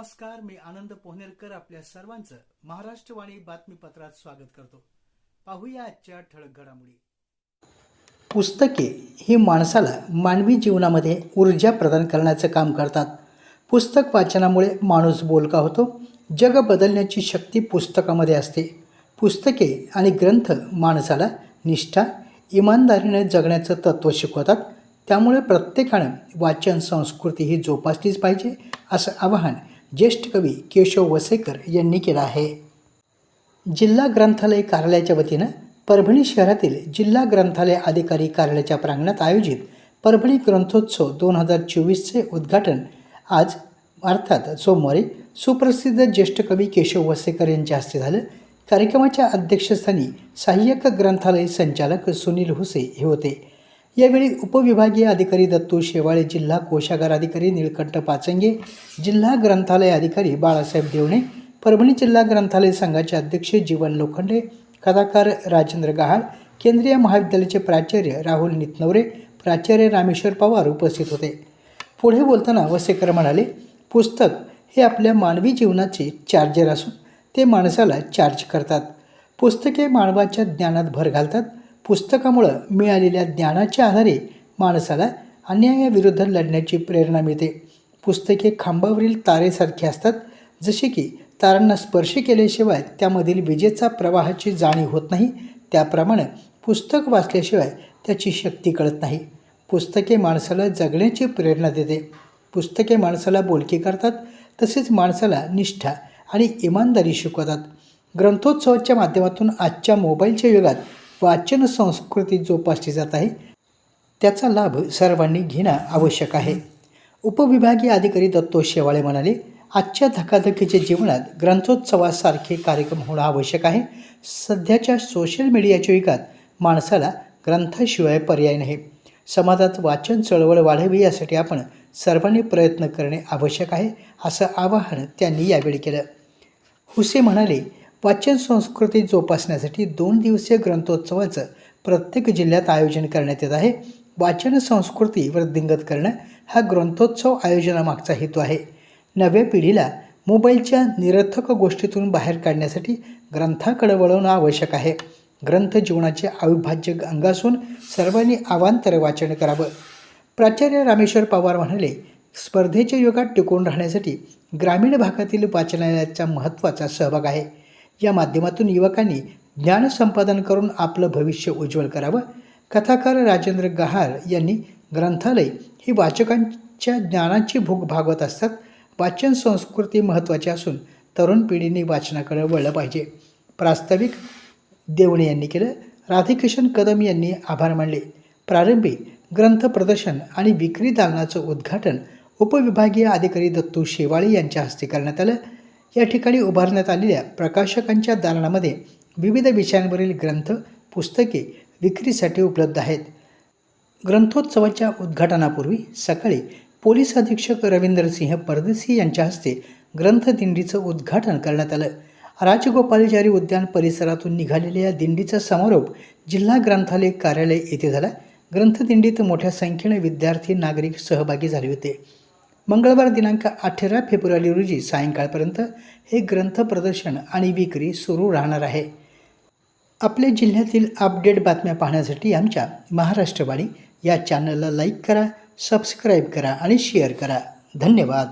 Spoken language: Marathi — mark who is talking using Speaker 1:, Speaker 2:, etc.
Speaker 1: नमस्कार मी आनंद पोहनेरकर आपल्या सर्वांचं महाराष्ट्रवाणी बातमीपत्रात स्वागत करतो. पाहूया आजच्या ठळक घडामोडी. पुस्तके ही माणसाला मानवी जीवनामध्ये ऊर्जा प्रदान करण्याचं काम करतात. पुस्तक वाचनामुळे माणूस बोलका होतो जग बदलण्याची शक्ती पुस्तकामध्ये असते. पुस्तके आणि ग्रंथ माणसाला निष्ठा इमानदारीने जगण्याचं तत्त्व शिकवतात. त्यामुळे प्रत्येकानं वाचन संस्कृती ही जोपासलीच पाहिजे असं आवाहन ज्येष्ठ कवी केशव वसेकर यांनी केला आहे. जिल्हा ग्रंथालय कार्यालयाच्या वतीनं परभणी शहरातील जिल्हा ग्रंथालय अधिकारी कार्यालयाच्या प्रांगणात आयोजित परभणी ग्रंथोत्सव दोन हजार चोवीसचे उद्घाटन आज अर्थात सोमवारी सुप्रसिद्ध ज्येष्ठ कवी केशव वसेकर यांच्या हस्ते झालं. कार्यक्रमाच्या अध्यक्षस्थानी सहाय्यक ग्रंथालय संचालक सुनील हुसे हे होते. यावेळी उपविभागीय अधिकारी दत्तू शेवाळे जिल्हा कोशागार अधिकारी निळकंठ पाचंगे जिल्हा ग्रंथालय अधिकारी बाळासाहेब देवणे परभणी जिल्हा ग्रंथालय संघाचे अध्यक्ष जीवन लोखंडे कथाकार राजेंद्र गहाळ केंद्रीय महाविद्यालयाचे प्राचार्य राहुल नितनवरे प्राचार्य रामेश्वर पवार उपस्थित होते. पुढे बोलताना वसेकर म्हणाले पुस्तक हे आपल्या मानवी जीवनाचे चार्जर असून ते माणसाला चार्ज करतात. पुस्तके मानवाच्या ज्ञानात भर घालतात पुस्तकामुळं मिळालेल्या ज्ञानाच्या आधारे माणसाला अन्यायाविरुद्ध लढण्याची प्रेरणा मिळते. पुस्तके खांबावरील तारेसारखी असतात जसे की तारांना स्पर्श केल्याशिवाय त्यामधील विजेचा प्रवाहाची जाणीव होत नाही. त्याप्रमाणे पुस्तक वाचल्याशिवाय त्याची शक्ती कळत नाही. पुस्तके माणसाला जगण्याची प्रेरणा देते. पुस्तके माणसाला बोलकी करतात तसेच माणसाला निष्ठा आणि इमानदारी शिकवतात. ग्रंथोत्सवाच्या माध्यमातून आजच्या मोबाईलच्या युगात वाचन संस्कृती जोपासली जात आहे. त्याचा लाभ सर्वांनी घेणं आवश्यक आहे. उपविभागीय अधिकारी दत्तो शेवाळे म्हणाले आजच्या धकाधकीच्या जीवनात ग्रंथोत्सवासारखे कार्यक्रम होणं आवश्यक आहे. सध्याच्या सोशल मीडियाच्या युगात माणसाला ग्रंथाशिवाय पर्याय नाही. समाजात वाचन चळवळ वाढावी यासाठी आपण सर्वांनी प्रयत्न करणे आवश्यक आहे असं आवाहन त्यांनी यावेळी केलं. हुसे म्हणाले वाचन संस्कृती जोपासण्यासाठी दोन दिवसीय ग्रंथोत्सवाचं प्रत्येक जिल्ह्यात आयोजन करण्यात येत आहे. वाचन संस्कृती वृद्धिंगत करणं हा ग्रंथोत्सव आयोजनामागचा हेतू आहे. नव्या पिढीला मोबाईलच्या निरर्थक गोष्टीतून बाहेर काढण्यासाठी ग्रंथाकडे वळवणं आवश्यक आहे. ग्रंथ जीवनाचे अविभाज्य अंग असून सर्वांनी आवांतर वाचन करावं. प्राचार्य रामेश्वर पवार म्हणाले स्पर्धेच्या युगात टिकून राहण्यासाठी ग्रामीण भागातील वाचनालयाचा महत्त्वाचा सहभाग आहे. या माध्यमातून युवकांनी ज्ञान संपादन करून आपलं भविष्य उज्ज्वल करावं. कथाकार राजेंद्र गहार यांनी ग्रंथालय ही वाचकांच्या ज्ञानाची भूक भागवत असतात. वाचन संस्कृती महत्त्वाची असून तरुण पिढीने वाचनाकडे वळलं पाहिजे. प्रास्ताविक देवणे यांनी केलं. राधिकिशन कदम यांनी आभार मानले. प्रारंभी ग्रंथ प्रदर्शन आणि विक्री दालनाचं उद्घाटन उपविभागीय अधिकारी दत्तू शेवाळे यांच्या हस्ते करण्यात आलं. या ठिकाणी उभारण्यात आलेल्या प्रकाशकांच्या दालनामध्ये विविध विषयांवरील ग्रंथ पुस्तके विक्रीसाठी उपलब्ध आहेत. ग्रंथोत्सवाच्या उद्घाटनापूर्वी सकाळी पोलीस अधीक्षक रवींद्रसिंह परदेसी यांच्या हस्ते ग्रंथदिंडीचं उद्घाटन करण्यात आलं. राजगोपालाचारी उद्यान परिसरातून निघालेल्या या दिंडीचा समारोप जिल्हा ग्रंथालय कार्यालय येथे झाला. ग्रंथदिंडीत मोठ्या संख्येने विद्यार्थी नागरिक सहभागी झाले होते. मंगळवार दिनांक अठरा फेब्रुवारी रोजी सायंकाळपर्यंत हे ग्रंथ प्रदर्शन आणि विक्री सुरू राहणार आहे. आपल्या जिल्ह्यातील अपडेट बातम्या पाहण्यासाठी आमच्या महाराष्ट्रवाणी या चॅनलला लाईक करा सबस्क्राईब करा आणि शेअर करा. धन्यवाद.